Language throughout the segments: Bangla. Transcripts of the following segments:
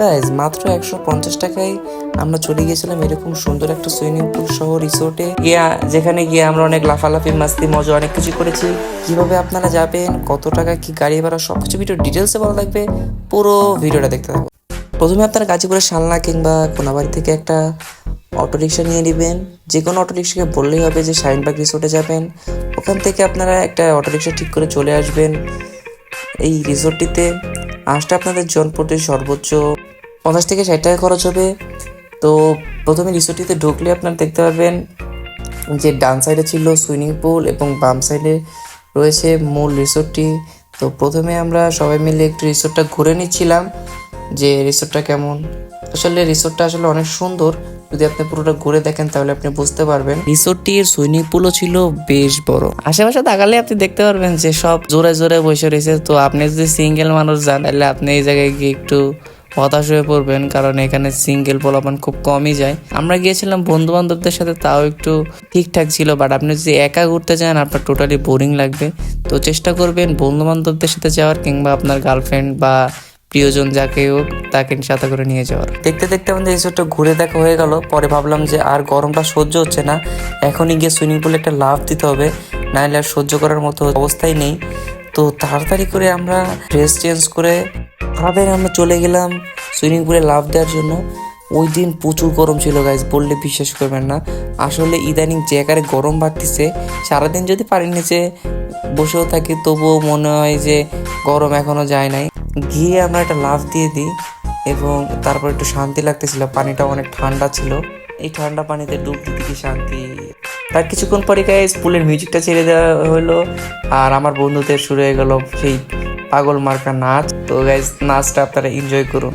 গাইজ মাত্র একশো পঞ্চাশ টাকায় আমরা চলে গিয়েছিলাম এরকম সুন্দর একটা সুইমিং পুল সহ রিসোর্টে। গিয়া, যেখানে গিয়ে আমরা অনেক লাফালাফি, মাস্তি, মজা, অনেক কিছু করেছি। কীভাবে আপনারা যাবেন, কত টাকা, কি গাড়ি ভাড়া সব কিছু ভিডিও ডিটেলসে বলা লাগবে পুরো ভিডিওটা দেখতে থাকব প্রথমে আপনারা গাজীপুরের সালনা কিংবা কোনাবাড়ি থেকে একটা অটো রিক্সা নিয়ে নেবেন। যে কোনো অটো রিক্সাকে বললেই হবে যে শাহিনবাগ রিসোর্টে যাবেন। ওখান থেকে আপনারা একটা অটো রিক্সা ঠিক করে চলে আসবেন এই রিসোর্টটিতে। আসতে আপনাদের জন প্রতি সর্বোচ্চ পঞ্চাশ থেকে ষাট টাকা খরচ হবে। তো প্রথমে রিসোর্টটিতে ঢুকলে আপনারা দেখতে পাবেন যে ডান সাইডে ছিল সুইমিং পুল এবং বাম সাইডে রয়েছে মূল রিসোর্টটি। তো প্রথমে আমরা সবাই মিলে একটু রিসোর্টটা ঘুরে নিচ্ছিলাম যে রিসোর্টটা কেমন। আসলে রিসোর্টটা আসলে অনেক সুন্দর। যদি আপনি পুরোটা ঘুরে দেখেন, তাহলে আপনি বুঝতে পারবেন। রিসোর্টটির সুইমিং পুলও ছিল বেশ বড়। আশেপাশে তাকালে আপনি দেখতে পারবেন যে সব জোরে জোরে বসে রয়েছে। তো আপনি যদি সিঙ্গেল মানুষ যান, তাহলে আপনি এই জায়গায় গিয়ে একটু হতাশ হয়ে পড়বেন, কারণ এখানে সিঙ্গেল পোলাপান খুব কমই যায়। আমরা গিয়েছিলাম বন্ধু বান্ধবদের সাথে, তাও একটু ঠিকঠাক ছিল বাট আপনি যদি একা ঘুরতে যান, আপনার টোটালি বোরিং লাগবে। তো চেষ্টা করবেন বন্ধু বান্ধবদের সাথে যাওয়ার, কিংবা আপনার গার্লফ্রেন্ড বা প্রিয়জন যাকে হোক, তাকে সাথে করে নিয়ে যাওয়ার। দেখতে দেখতে আমাদের রিসোর্টটা ঘুরে দেখা হয়ে গেল। পরে ভাবলাম যে আর গরমটা সহ্য হচ্ছে না। এখনই গিয়ে সুইমিং পুলে একটা লাভ দিতে হবে। নাহলে আর সহ্য করার মতো অবস্থাই নেই। তো তাড়াতাড়ি করে আমরা ড্রেস চেঞ্জ করে তাড়াতাড়ি আমরা চলে গেলাম সুইমিং পুলে লাভ দেওয়ার জন্য। ওই দিন প্রচুর গরম ছিল গাইজ বললে বিশ্বাস করবেন না। আসলে ইদানিং যে আকারে গরম বাড়তিছে, সারাদিন যদি পানির নিচে বসেও থাকি, তবুও মনে হয় যে গরম এখনও যায় নাই। গিয়ে আমরা একটা লাভ দিয়ে দিই এবং তারপর একটু শান্তি লাগতেছিল পানিটা অনেক ঠান্ডা ছিল। এই ঠান্ডা পানিতে ডুব দিতে শান্তি। তার কিছুক্ষণ পরে গাইজ স্কুলের মিউজিকটা ছেড়ে দেওয়া হলো আর আমার বন্ধুদের শুরু হয়ে গেল সেই পাগল মার্কা নাচ। তো গাইজ নাচটা আপনারা এনজয় করুন।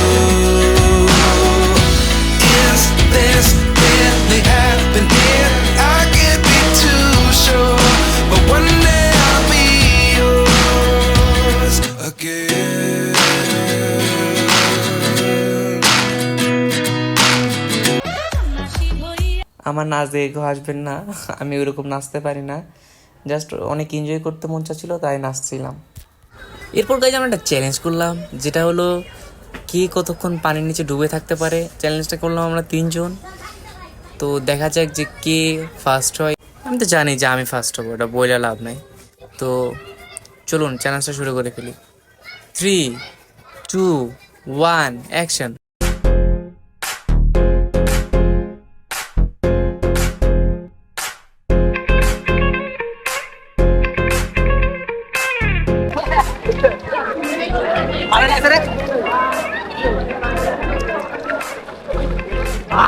আমার নাচ দেখে কেউ হাসবেন না, আমি ওইরকম নাচতে পারি না। জাস্ট অনেক এনজয় করতে মন চাচ্ছিলো, তাই নাচছিলাম। এরপর গাইজ আমরা একটা চ্যালেঞ্জ করলাম, যেটা হলো কে কতক্ষণ পানির নিচে ডুবে থাকতে পারে। চ্যালেঞ্জটা করলাম আমরা তিনজন। তো দেখা যাক যে কে ফার্স্ট হয়। আমি তো জানি যে আমি ফার্স্ট হব, এটা বইলে লাভ নাই। তো চলুন চ্যালেঞ্জটা শুরু করে ফেলি। থ্রি টু ওয়ান অ্যাকশন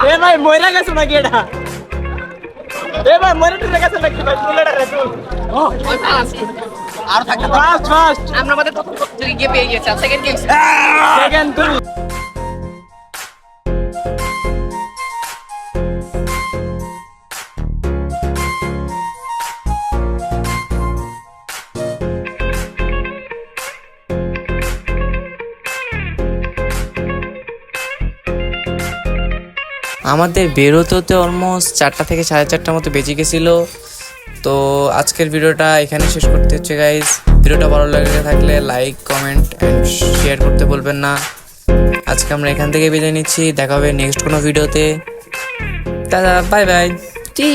এ ভাই মইরা গেছো নাকি এটা? এ ভাই মরে টুরে গেছে নাকি ভাই? তুলেটা রে তুল আর থাকতে ফাস্ট ফাস্ট আমরা আমাদের প্রথম প্রতিযোগী পেয়ে গেছি সেকেন্ড গেম সেকেন্ড তুল আমাদের বেরোতে অলমোস্ট চারটা থেকে সাড়ে চারটার মতো বেজে গেছিল। তো আজকের ভিডিওটা এখানে শেষ করতে হচ্ছে গাইজ ভিডিওটা ভালো লাগে থাকলে লাইক কমেন্ট অ্যান্ড শেয়ার করতে বলবেন না। আজকে আমরা এখান থেকে বিদায় নিচ্ছি। দেখা হবে নেক্সট কোনো ভিডিওতে। দাদা বাই বাই টি